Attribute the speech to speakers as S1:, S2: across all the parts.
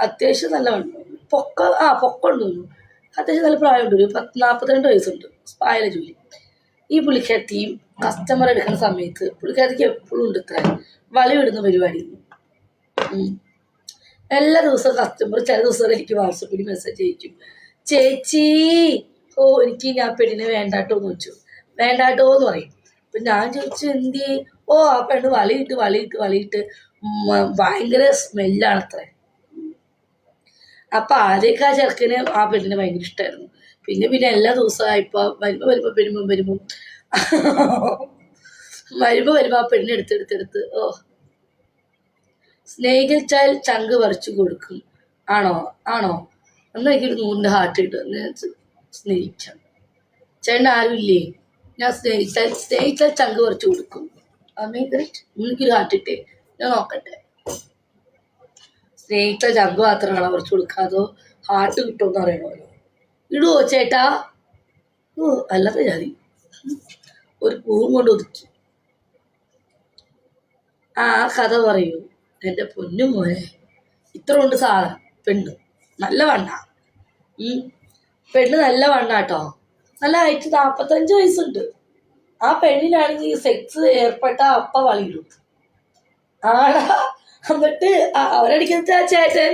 S1: അത്യാവശ്യം നല്ല പൊക്ക ആ പൊക്കമുണ്ട്. തോന്നുന്നു അത്യാവശ്യം നല്ല പ്രായമുണ്ട്. ഒരു പത്ത് നാൽപ്പത്തിരണ്ട് വയസ്സുണ്ട്. പായല ജോലി. ഈ പുള്ളിക്കാരത്തിയും കസ്റ്റമർ എടുക്കുന്ന സമയത്ത് പുള്ളിക്കാരത്തിക്ക് എപ്പോഴും ഉണ്ട് ഇത്ര വലയിടുന്ന പരിപാടി. എല്ലാ ദിവസവും കസ്റ്റമർ ചില ദിവസം എനിക്ക് വാട്സപ്പിൽ മെസ്സേജ് അയക്കും. ചേച്ചി ഓ എനിക്ക് ഞാൻ പെണ്ണിനെ വേണ്ടാട്ടോ എന്ന് വെച്ചു വേണ്ടാട്ടോ എന്ന് പറയും. അപ്പം ഞാൻ ചോദിച്ചു എന്തി ഓ ആ പെണ്ണ് വളിയിട്ട് വളിയിട്ട് മ- ഭയങ്കര സ്മെല്ലാണ് അത്ര അപ്പൊ ആദ്യമൊക്കെ ആ ചെറുക്കന് ആ പെണ്ണിനെ ഭയങ്കര ഇഷ്ടമായിരുന്നു പിന്നെ പിന്നെ എല്ലാ ദിവസവും ഇപ്പൊ വരുമ്പോ വരുമ്പോ വരുമ്പോ വരുമ്പോ വരുമ്പോ വരുമ്പോ ആ പെണ്ണിനെ എടുത്തെടുത്തെടുത്ത് ഓ. സ്നേഹിച്ചാൽ ചങ്ക് പറിച്ചു കൊടുക്കും. ആണോ? ആണോ? എന്നാൽ എനിക്കൊരു നൂറിന്റെ ഹാർട്ട് കിട്ടും. സ്നേഹിച്ച സ്നേഹിച്ചാൽ ചേട്ടൻ ആരുമില്ലേ ഞാൻ സ്നേഹിച്ചാൽ സ്നേഹിച്ചാൽ ചങ്ക് പറിച്ചു കൊടുക്കും. അമ്മേ എനിക്കൊരു ഹാർട്ട് ഇട്ടേ ഞാൻ നോക്കട്ടെ. സ്നേഹിച്ചാൽ ചങ്ക് മാത്രമാണ് കുറച്ച് കൊടുക്കാതോ ഹാർട്ട് കിട്ടുമെന്ന് അറിയണമല്ലോ ഇടുവോ ചേട്ടാ. ഓ അല്ലാതെ ജാതി. ഒരു പൂവും കൊണ്ട് ഒതുക്കി. ആ കഥ പറയൂ. എന്റെ പൊന്നും മോനെ. ഇത്ര കൊണ്ട് സാധനം പെണ്ണ്. നല്ല വണ്ണ. പെണ്ണ് നല്ല വണ്ണ കേട്ടോ നല്ല ഹൈറ്റ് നാൽപ്പത്തഞ്ച് വയസ്സുണ്ട്. ആ പെണ്ണിനാണെങ്കിൽ സെക്സ് ഏർപ്പെട്ട അപ്പ വളിയിടും ആടാ. എന്നിട്ട് അവരടിക്കുന്ന ആ ചേട്ടൻ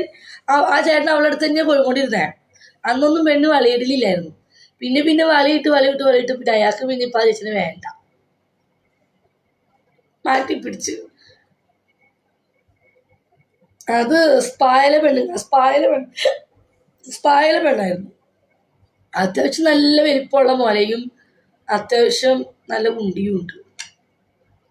S1: ആ- ചേട്ടൻ അവളുടെ അടുത്ത് തന്നെ പോയിക്കൊണ്ടിരുന്നേ. അന്നൊന്നും പെണ്ണ് വലയിടലില്ലായിരുന്നു. പിന്നെ പിന്നെ വലയിട്ട് വലയിട്ട് വലയിട്ട് പിന്നെ അയാൾക്ക് പിന്നെ ഇപ്പം ആ ചേച്ചനെ വേണ്ട. മാറ്റി പിടിച്ചു. അത് സ്പായല പെണ്ണ് സ്പായല പെണ്ണ് സ്പായല പെണ്ണായിരുന്നു. അത്യാവശ്യം നല്ല വലിപ്പമുള്ള മുലയും അത്യാവശ്യം നല്ല ഉണ്ടിയും ഉണ്ട്.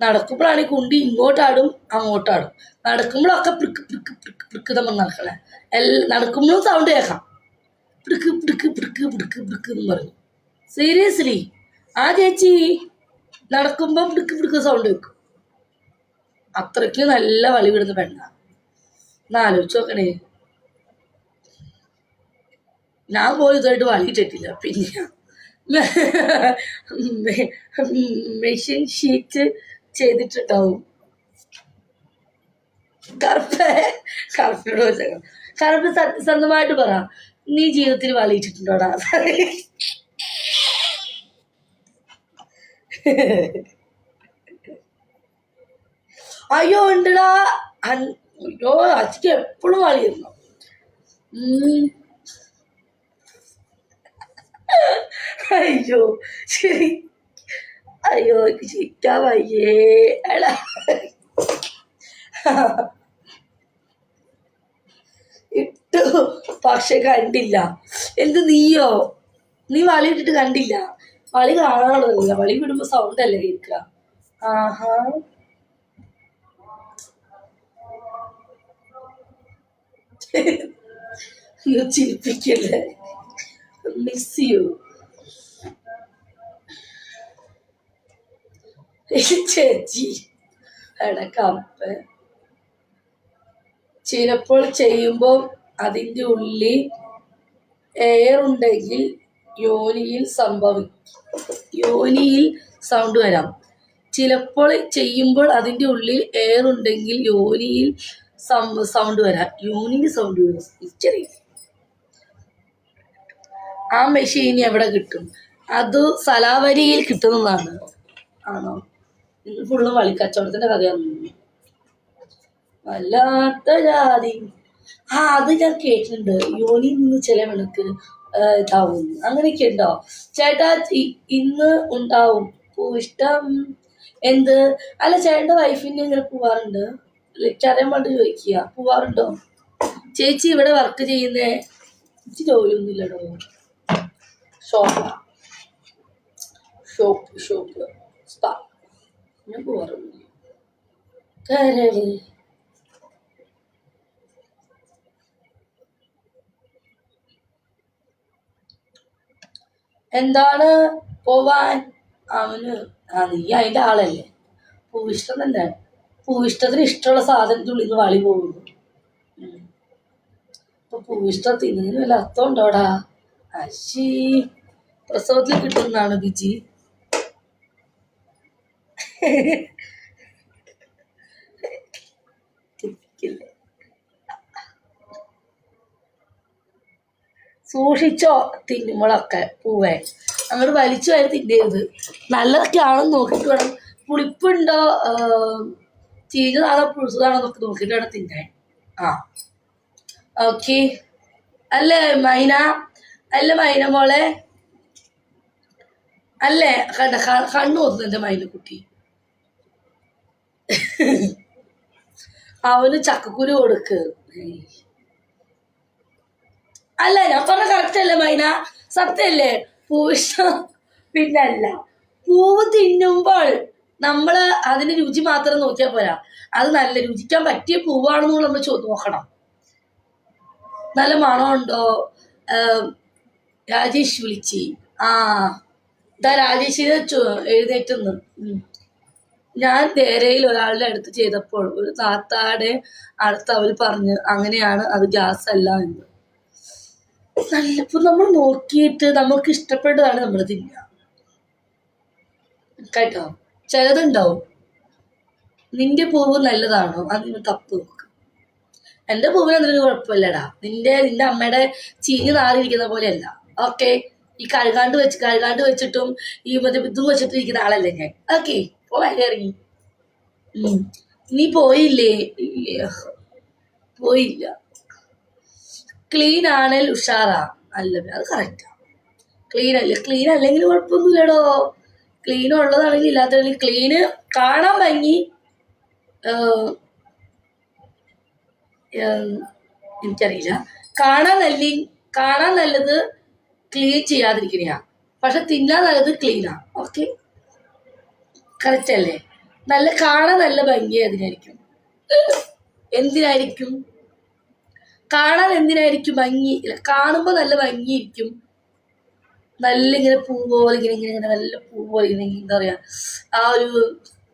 S1: നടക്കുമ്പോഴാണ് കുണ്ടി ഇങ്ങോട്ടാടും അങ്ങോട്ടാടും നടക്കുമ്പോഴൊക്കെ പിടുക്ക് പിടുക്ക് പിടുക്ക് പിടുക്ക് നമ്മൾ നടക്കണേ എല്ലാ നടക്കുമ്പോഴും സൗണ്ട് കേൾക്കാം പിടുക്ക് പിടുക്ക് പിടുക്ക് പിടുക്ക് പിടുക്ക് എന്ന് പറഞ്ഞു സീരിയസ്ലി ആ ചേച്ചി നടക്കുമ്പോൾ പിടുക്ക് പിടുക്ക് സൗണ്ട് വെക്കും അത്രയ്ക്ക് നല്ല വളി വിടുന്ന പെണ്ണ ഒന്ന് ആലോചിച്ച് നോക്കണേ ഞാൻ പോയി ഇതായിട്ട് വളിയിട്ടിട്ടില്ല പിന്നെ മെഷീൻ ഷീറ്റ് ചെയ്തിട്ടുണ്ടാവും. കറുപ്പ് കറുപ്പിനോട് ചോദിച്ചേക്കാം. കറുപ്പ് സത്യസന്ധമായിട്ട് പറ. നീ ജീവിതത്തിൽ വളിയിച്ചിട്ടുണ്ടോടാ അയ്യോ ഉണ്ടടാ. അയ്യോ അച്ഛക്ക് എപ്പോഴും വളിയിരുന്നു. അയ്യോ ശരി. അയ്യോ എനിക്ക് ചിരിക്കാൻ വയ്യേ. എടാ. ഇട്ടു. പക്ഷെ കണ്ടില്ല. എന്ത് നീയോ? നീ വളി ഇട്ടിട്ട് കണ്ടില്ല. വളി കാണാനുള്ളതല്ല വളി വിടുമ്പോ സൗണ്ട് അല്ലേ കേൾക്കുക? ആഹാ. ചിരിപ്പിക്കല്ലേ? മിസ് യു ചേച്ചി എടക്കപ്പ ചിലപ്പോൾ ചെയ്യുമ്പോൾ അതിന്റെ ഉള്ളിൽ എയർ ഉണ്ടെങ്കിൽ യോനിയിൽ സംഭവിക്കും യോനിയിൽ സൗണ്ട് വരാം. ചിലപ്പോൾ ചെയ്യുമ്പോൾ അതിന്റെ ഉള്ളിൽ എയർ ഉണ്ടെങ്കിൽ യോനിയിൽ സൗണ്ട് വരാം. യോനിയിൽ സൗണ്ട് വരും. ആ മെഷീൻ എവിടെ കിട്ടും? അത് സലാവരിയിൽ കിട്ടുന്നതാണ്. ആണോ? ഫുള്ള് വളിക്കച്ചവടത്തിന്റെ കഥയാണ്. വല്ലാത്ത ജാതി. ആ അത് ഞാൻ കേട്ടിട്ടുണ്ട്. യോനിയിൽ നിന്ന് ചില വിളക്ക് ഇതാവും. അങ്ങനെയൊക്കെ ഉണ്ടോ? ചേട്ടാ ഇന്ന് ഉണ്ടാവും. ഇഷ്ടം. എന്ത്? അല്ല ചേട്ടന്റെ വൈഫിന്റെ ഇങ്ങനെ പോവാറുണ്ട്. ചറിയാൻ വേണ്ടി ചോദിക്കുക പോവാറുണ്ടോ? ചേച്ചി ഇവിടെ വർക്ക് ചെയ്യുന്നേ. ചേച്ചി ജോലിയൊന്നുമില്ലടോ. ഷോപ്പ്. Shop shop. സ്പാ. പോവാറുണ്ട് കരൾ. എന്താണ് പോവാൻ? അവന് ആ നീ അതിന്റെ ആളല്ലേ? പൂവിഷ്ടം തന്നെ പൂവിഷ്ടത്തിന് ഇഷ്ടമുള്ള സാധനത്തിന്റെ ഉള്ളിൽ നിന്ന് വളി പോകുന്നു. അപ്പൊ പൂവിഷ്ടം തിന്നതിന് വല്ല അർത്ഥം ഉണ്ടോടാ? അശി പ്രസവത്തിൽ കിട്ടുന്നതാണ് ബിജി. സൂക്ഷിച്ചോ തിന്നുമ്പോഴൊക്കെ പൂവേ. അങ്ങോട്ട് വലിച്ചു വാരി തിന്നരുത് നല്ലതൊക്കെ ആണെന്ന് നോക്കിയിട്ട് വേണം. പുളിപ്പുണ്ടോ? ചീഞ്ഞതാണോ പുളിച്ചതാണോ എന്നൊക്കെ നോക്കിയിട്ട് വേണം തിന്നാൻ. ആ. ഓക്കെ. അല്ലേ മൈന? അല്ല മൈന മോളെ? അല്ലേ കണ്ട കണ്ണു നോക്കുന്നുണ്ട് മൈന മൈനക്കുട്ടി. അവന് ചക്കക്കുരു കൊടുക്ക്. അല്ല ഞാൻ പറഞ്ഞ കറക്റ്റ് അല്ലേ മൈന? സത്യല്ലേ? പൂവ് ഇഷ്ടം പിന്നല്ല പൂവ് തിന്നുമ്പോൾ നമ്മൾ അതിന് രുചി മാത്രം നോക്കിയാൽ പോരാ. അത് നല്ല രുചിക്കാൻ പറ്റിയ പൂവാണെന്ന് നമ്മൾ നോക്കണം. നല്ല മണമുണ്ടോ? രാജേഷ് വിളിച്ചി. ആ ഇതാ രാജേഷിനെ ചോ- എഴുന്നേറ്റുന്ന്. ഞാൻ ധേരയിൽ ഒരാളുടെ അടുത്ത് ചെയ്തപ്പോൾ ഒരു താത്താടെ അടുത്ത് അവർ പറഞ്ഞ് അങ്ങനെയാണ് അത് ഗ്യാസ് അല്ല എന്ന്. നല്ല ഇപ്പൊ നമ്മൾ നോക്കിയിട്ട് നമുക്ക് ഇഷ്ടപ്പെട്ടതാണ് നമ്മൾ തിന്നുക കേട്ടോ? ചിലതുണ്ടാവും. നിന്റെ പൂവ് നല്ലതാണോ? അത് നിങ്ങൾ തപ്പ് നോക്ക്. എന്റെ പൂവിന് എന്തെങ്കിലും കുഴപ്പമില്ലടാ. നിന്റെ നിന്റെ അമ്മയുടെ ചീഞ്ഞ് നാറിയിരിക്കുന്ന പോലെയല്ല. ഓക്കെ ഈ കഴുകാണ്ട് വെച്ച് കഴുകാണ്ട് വെച്ചിട്ടും ഈ മറ്റേ ഇതും വെച്ചിട്ട് ഇരിക്കുന്ന ആളല്ലേ ഞാൻ. ഓക്കെ ഓ. നീ പോയില്ലേ ഇല്ല പോയില്ല ക്ലീൻ ആണേൽ ഉഷാറാ. അല്ല അത് കറക്റ്റാ ക്ലീൻ അല്ല ക്ലീൻ അല്ലെങ്കിൽ കുഴപ്പമൊന്നുമില്ലടോ. ക്ലീൻ ഉള്ളതാണെങ്കിൽ ഇല്ലാത്തതാണെങ്കിൽ ക്ലീന് കാണാൻ ഭംഗി. എനിക്കറിയില്ല. കാണാൻ നല്ല കാണാൻ നല്ലത് ക്ലീൻ ചെയ്യാതിരിക്കണയാ. പക്ഷെ തിന്നാൻ നല്ലത് ക്ലീനാ ഓക്കെ കറക്റ്റ് അല്ലേ നല്ല കാണാൻ നല്ല ഭംഗി അതിനായിരിക്കും. എന്തിനായിരിക്കും? കാണാൻ എന്തിനായിരിക്കും ഭംഗി? കാണുമ്പോൾ നല്ല ഭംഗിയിരിക്കും. നല്ല ഇങ്ങനെ പൂ പോലെ ഇങ്ങനെ ഇങ്ങനെ ഇങ്ങനെ നല്ല പൂ പോലെ ഇങ്ങനെ എന്താ പറയാ ആ ഒരു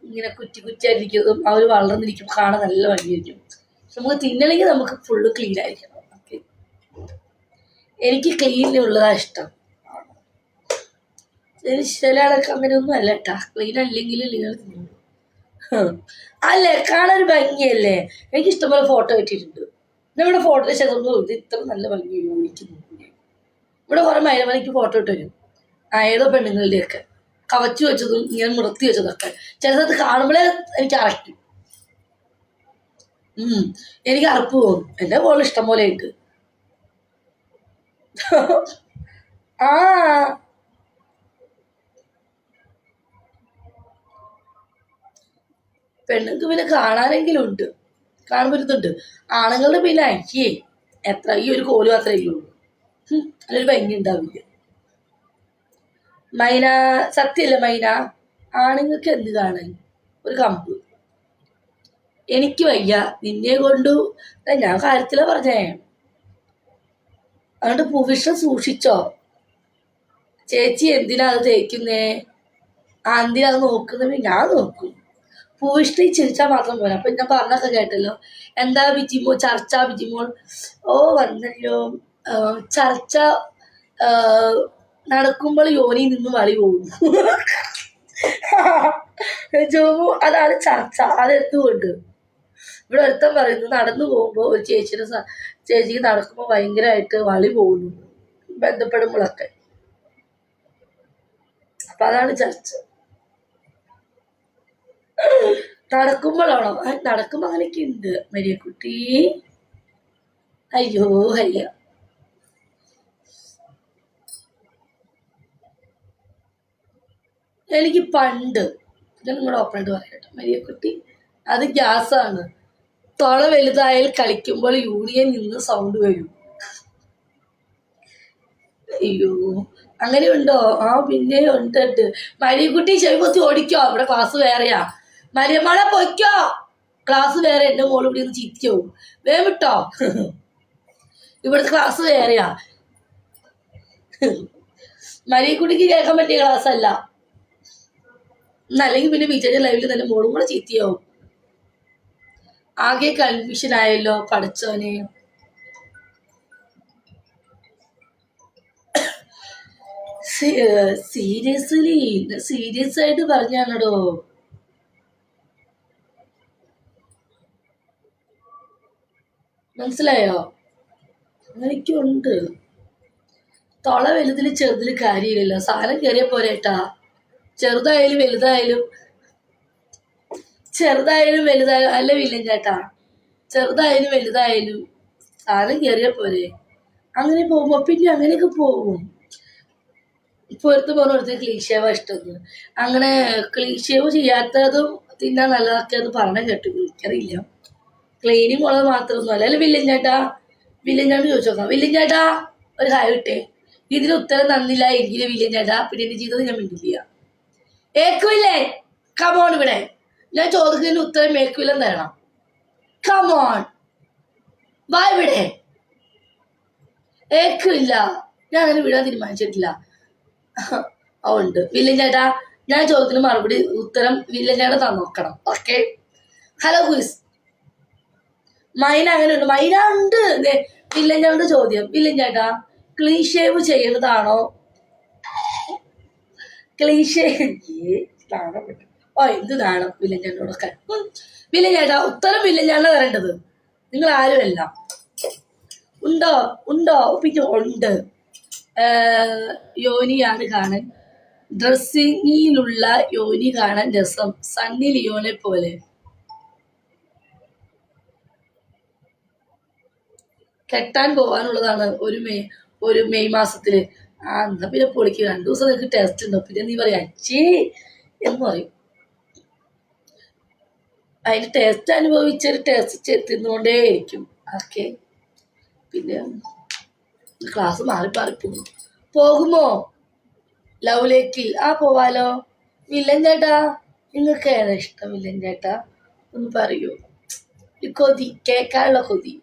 S1: ഇങ്ങനെ കുറ്റി കുറ്റിയായിരിക്കും ആ ഒരു വളർന്നിരിക്കും കാണാൻ നല്ല ഭംഗിയായിരിക്കും. നമുക്ക് തിന്നണമെങ്കിൽ നമുക്ക് ഫുള്ള് ക്ലീൻ ആയിരിക്കണം. എനിക്ക് ക്ലീനിലുള്ളതാണ് ഇഷ്ടം. ചില ആളൊക്കെ അങ്ങനെയൊന്നും അല്ല കേട്ടാ ക്ലീൻ അല്ലെങ്കിൽ നിങ്ങൾ അല്ലേ? കാണാൻ ഭംഗിയല്ലേ? എനിക്ക് ഇഷ്ടംപോലെ ഫോട്ടോ കിട്ടിയിട്ടുണ്ട്. നമ്മുടെ ഫോട്ടോ ശതമാനം ഇത് ഇത്ര നല്ല ഭംഗി യൂണിക്കുന്നു ഇവിടെ കുറെ മൈലമലയ്ക്ക് ഫോട്ടോ ഇട്ട് വരും. ഏതോ പെണ്ണുങ്ങളുടെയൊക്കെ. കവച്ചു വെച്ചതും ഇങ്ങനെ മുടത്തി വെച്ചതൊക്കെ. ചില സ്ഥലത്ത് കാണുമ്പോഴേ എനിക്ക് അറക്കും ഉം. എനിക്ക് അറപ്പ് തോന്നും. എന്റെ ഫോണിൽ ഇഷ്ടം പോലെ ഉണ്ട്. ആ. പെണ്ണുങ്ങൾക്ക് പിന്നെ കാണാനെങ്കിലും ഉണ്ട്. കാണുമ്പോൾ ഇതുണ്ട്. ആണുങ്ങളുടെ പിന്നെ അയ്യേ എത്ര? ഈ ഒരു കോൽ മാത്രമേ ഉള്ളൂ അതിലൊരു ഭംഗി ഉണ്ടാവില്ല. മൈന സത്യല്ല മൈന ആണുങ്ങൾക്ക് എന്ത് കാണാൻ? ഒരു കമ്പ്. എനിക്ക് വയ്യ. നിന്നെ കൊണ്ടു. ഞാൻ കാര്യത്തിലാ പറഞ്ഞേ. അതുകൊണ്ട് പുവിഷ സൂക്ഷിച്ചോ. ചേച്ചി എന്തിനാ അത് തേക്കുന്നേ? ആ എന്തിനാ അത് നോക്കുന്നത് ഞാൻ നോക്കും. പൂവിഷ്ടം ഈ ചിരിച്ചാൽ മാത്രം പോരാ. അപ്പൊ ഞാൻ പറഞ്ഞൊക്കെ കേട്ടല്ലോ. എന്താ ബിജിമോ ചർച്ച ബിജിമോൾ ഓ വന്നല്ലോ. ചർച്ച നടക്കുമ്പോൾ യോനി നിന്ന് വളി പോകും അതാണ് ചർച്ച. അതെന്തുകൊണ്ട് ഇവിടെ ഒരുത്തൻ പറയുന്നു നടന്നു പോകുമ്പോൾ ഒരു ചേച്ചിയുടെ ചേച്ചിക്ക് നടക്കുമ്പോൾ ഭയങ്കരമായിട്ട് വളി പോകുന്നു. ബന്ധപ്പെടുമ്പോഴൊക്കെ. അപ്പൊ അതാണ് ചർച്ച. നടക്കുമ്പോഴാണോ? നടക്കുമ്പോ അങ്ങനെയൊക്കെ ഉണ്ട്. മരിയക്കുട്ടി. അയ്യോ അയ്യ. എനിക്ക് പണ്ട് ഞാൻ നിങ്ങളുടെ ഓപ്പണായിട്ട് പറയട്ടെ മരിയക്കുട്ടി അത് ഗ്യാസ് ആണ് തൊള വലുതായാൽ കളിക്കുമ്പോൾ യൂണിയൻ നിന്ന് സൗണ്ട് വരും. അയ്യോ അങ്ങനെ ഉണ്ടോ ആ പിന്നെ ഉണ്ട് മരിയക്കുട്ടി ചെവിപൊത്തി ഓടിക്കോ? അവിടെ ക്ലാസ് വേറെയാ. മരിയമ്മളെ പൊയ്ക്കോ. ക്ലാസ് വേറെ എന്റെ മോൾ ഇവിടെ ഒന്ന് ചിരിക്കോ വേം വിട്ടോ. ഇവിടുത്തെ ക്ലാസ് വേറെയാ. മരിയക്കുട്ടിക്ക് കേൾക്കാൻ പറ്റിയ ക്ലാസ് അല്ല. അല്ലെങ്കിൽ പിന്നെ വിജയുടെ ലൈവിൽ തന്നെ മോളും കൂടെ ചീത്തയാവും ആകെ കൺഫ്യൂഷൻ ആയല്ലോ പഠിച്ചോനെ സീരിയസ്ലി സീരിയസ് ആയിട്ട് പറഞ്ഞാണോ മനസ്സിലായോ? എനിക്കുണ്ട് തൊള വലുതിൽ ചെറുതിൽ കാര്യമില്ലല്ലോ. സാധനം കയറിയ പോരേട്ടാ ചെറുതായാലും വലുതായാലും ചെറുതായാലും വലുതായാലും അല്ല വില്ലൻ ചേട്ടാ. ചെറുതായാലും വലുതായാലും സാധനം കയറിയ പോരെ. അങ്ങനെ പോകുമ്പോ പിന്നെ അങ്ങനെയൊക്കെ പോകും. പൊരുത്ത് പറഞ്ഞ ക്ലീഷേവ ഇഷ്ടം അങ്ങനെ ക്ലീഷേവ് ചെയ്യാത്തതും തിന്നാൻ നല്ലതൊക്കെ പറഞ്ഞ കേട്ടു. എനിക്കറിയില്ല. ക്ലീനിങ് ഉള്ളത് മാത്രമൊന്നും അല്ല അല്ലെ വില്ലൻ ചേട്ടാ വില്ലൻ ചേട്ടൻ ചോദിച്ചു നോക്കാം. വില്ലൻ ചേട്ടാ ഒരു ഹായ് കിട്ടേ ഇതിന് ഉത്തരം തന്നില്ല എങ്കിൽ വില്ലൻ ചേട്ടാ പിന്നെ എന്റെ ജീവിതത്തിൽ ഞാൻ മിണ്ടില്ല. ഏക്കുമില്ലേ കമോൺ ഇവിടെ. ഞാൻ ചോദിക്കുന്നതിന് ഉത്തരം ഏക്കുമില്ലെന്ന് തരണം. കമോൺ വാ ഇവിടെ. ഏക്കില്ല ഞാൻ അങ്ങനെ വിടാൻ തീരുമാനിച്ചിട്ടില്ല. ഉണ്ട്. വില്ലൻ ചേട്ടാ ഞാൻ ചോദ്യത്തിന് മറുപടി ഉത്തരം വില്ലൻ ചേട്ടാ തന്നോക്കണം. ഓക്കെ ഹലോ ക്വിസ് മൈന അങ്ങനെ ഉണ്ട് മൈന ഉണ്ട്. വില്ലൻ ചോദ്യം. വില്ലൻ ക്ലീഷേവ് ചെയ്യേണ്ടതാണോ ക്ലീൻ ഓ എന്ത് നാണം. വില്ലൻ ചേട്ടാ ഉത്തരം വില്ലൻ തരേണ്ടത് നിങ്ങൾ ആരുമല്ല ഉണ്ടോ? ഉണ്ടോ? പിന്നെ ഉണ്ട്. യോനിയാണ് കാണാൻ. ഡ്രസ്സിങ്ങിലുള്ള യോനി കാണാൻ രസം. സണ്ണി ലിയോനെ പോലെ. കെട്ടാൻ പോകാനുള്ളതാണ് ഒരു മെയ് ഒരു മെയ് മാസത്തിൽ. ആ എന്നാ പിന്നെ പൊളിക്ക്. രണ്ടു ദിവസം നിനക്ക് ടെസ്റ്റ് ഉണ്ടോ? പിന്നെ നീ പറയാ അച്ഛേ എന്ന് പറയും. അതിന് ടേസ്റ്റ് അനുഭവിച്ചൊരു ടേസ്റ്റ് തിന്നുകൊണ്ടേയിരിക്കും ഓക്കെ. പിന്നെ ക്ലാസ് മാറി മാറി പോകും. പോകുമോ? ലവിലേക്ക് ആ പോവാലോ. വില്ലൻ ചേട്ടാ നിങ്ങൾക്ക് ഏതാ ഇഷ്ടം വില്ലൻ ചേട്ടാ? ഒന്ന് പറയൂ. ഒരു കൊതി കേൾക്കാനുള്ള കൊതി.